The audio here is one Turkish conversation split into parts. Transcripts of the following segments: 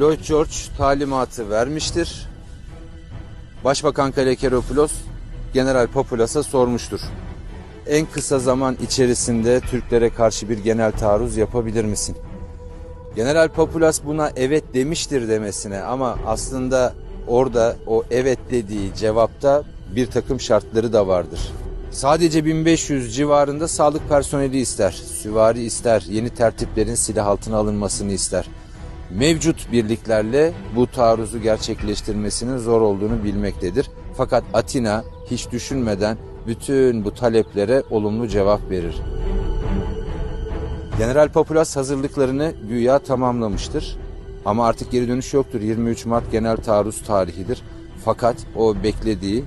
Lloyd George talimatı vermiştir. Başbakan Kalekeropoulos General Populas'a sormuştur. En kısa zaman içerisinde Türklere karşı bir genel taarruz yapabilir misin? General Populas buna evet demiştir demesine ama aslında orada o evet dediği cevapta bir takım şartları da vardır. Sadece 1500 civarında sağlık personeli ister, süvari ister, yeni tertiplerin silah altına alınmasını ister. Mevcut birliklerle bu taarruzu gerçekleştirmesinin zor olduğunu bilmektedir. Fakat Atina hiç düşünmeden bütün bu taleplere olumlu cevap verir. General Populas hazırlıklarını güya tamamlamıştır. Ama artık geri dönüş yoktur. 23 Mart genel taarruz tarihidir. Fakat o beklediği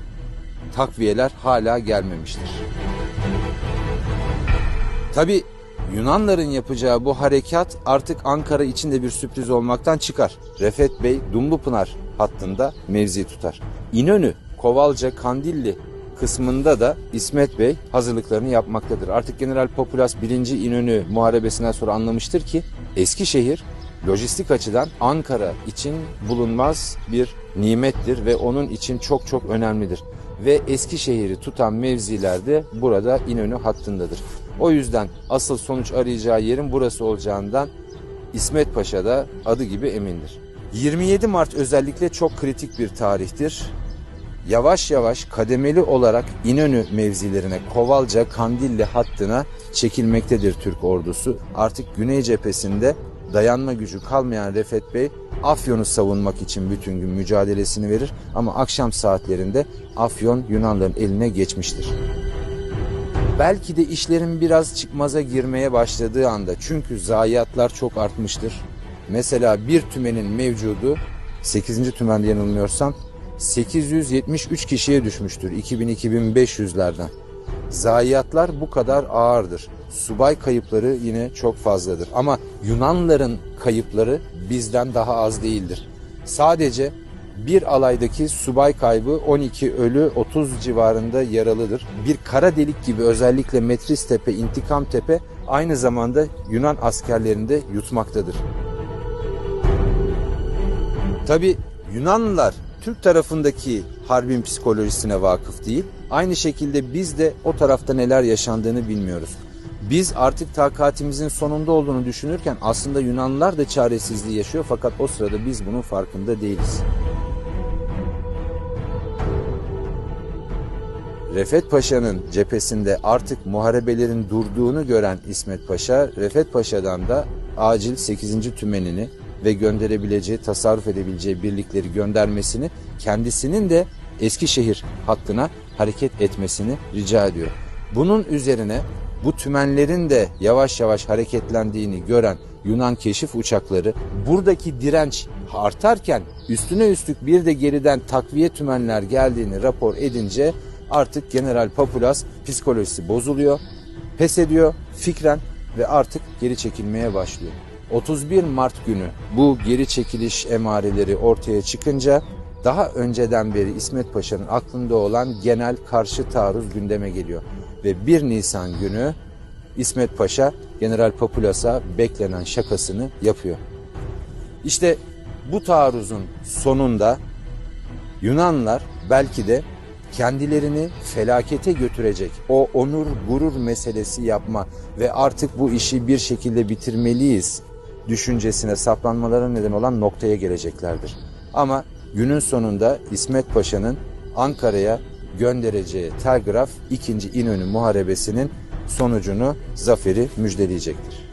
takviyeler hala gelmemiştir. Tabi Yunanların yapacağı bu harekat artık Ankara için de bir sürpriz olmaktan çıkar. Refet Bey Dumlupınar hattında mevzi tutar. İnönü, Kovalca, Kandilli kısmında da İsmet Bey hazırlıklarını yapmaktadır. Artık General Populas 1. İnönü muharebesinden sonra anlamıştır ki Eskişehir lojistik açıdan Ankara için bulunmaz bir nimettir ve onun için çok çok önemlidir. Ve Eskişehir'i tutan mevziler de burada İnönü hattındadır. O yüzden asıl sonuç arayacağı yerin burası olacağından İsmet Paşa da adı gibi emindir. 27 Mart özellikle çok kritik bir tarihtir. Yavaş yavaş kademeli olarak İnönü mevzilerine Kovalca Kandilli hattına çekilmektedir Türk ordusu. Artık Güney cephesinde dayanma gücü kalmayan Refet Bey Afyon'u savunmak için bütün gün mücadelesini verir ama akşam saatlerinde Afyon Yunanların eline geçmiştir. Belki de işlerin biraz çıkmaza girmeye başladığı anda çünkü zayiatlar çok artmıştır. Mesela bir tümenin mevcudu 8. tümende yanılmıyorsam 873 kişiye düşmüştür 2000-2500'lerden. Zayiatlar bu kadar ağırdır. Subay kayıpları yine çok fazladır. Ama Yunanların kayıpları bizden daha az değildir. Sadece bir alaydaki subay kaybı 12 ölü 30 civarında yaralıdır. Bir kara delik gibi özellikle Metris Tepe, İntikam Tepe aynı zamanda Yunan askerlerini de yutmaktadır. Tabi Yunanlılar Türk tarafındaki harbin psikolojisine vakıf değil. Aynı şekilde biz de o tarafta neler yaşandığını bilmiyoruz. Biz artık takatimizin sonunda olduğunu düşünürken aslında Yunanlılar da çaresizliği yaşıyor fakat o sırada biz bunun farkında değiliz. Refet Paşa'nın cephesinde artık muharebelerin durduğunu gören İsmet Paşa, Refet Paşa'dan da acil 8. tümenini ve gönderebileceği, tasarruf edebileceği birlikleri göndermesini, kendisinin de Eskişehir hattına hareket etmesini rica ediyor. Bunun üzerine bu tümenlerin de yavaş yavaş hareketlendiğini gören Yunan keşif uçakları buradaki direnç artarken üstüne üstlük bir de geriden takviye tümenler geldiğini rapor edince artık General Papulas psikolojisi bozuluyor, pes ediyor fikren ve artık geri çekilmeye başlıyor. 31 Mart günü bu geri çekiliş emareleri ortaya çıkınca daha önceden beri İsmet Paşa'nın aklında olan genel karşı taarruz gündeme geliyor. Ve 1 Nisan günü İsmet Paşa General Populas'a beklenen şakasını yapıyor. İşte bu taarruzun sonunda Yunanlar belki de kendilerini felakete götürecek o onur gurur meselesi yapma ve artık bu işi bir şekilde bitirmeliyiz düşüncesine saplanmalara neden olan noktaya geleceklerdir. Ama günün sonunda İsmet Paşa'nın Ankara'ya göndereceği telgraf 2. İnönü Muharebesi'nin sonucunu, zaferi müjdeleyecektir.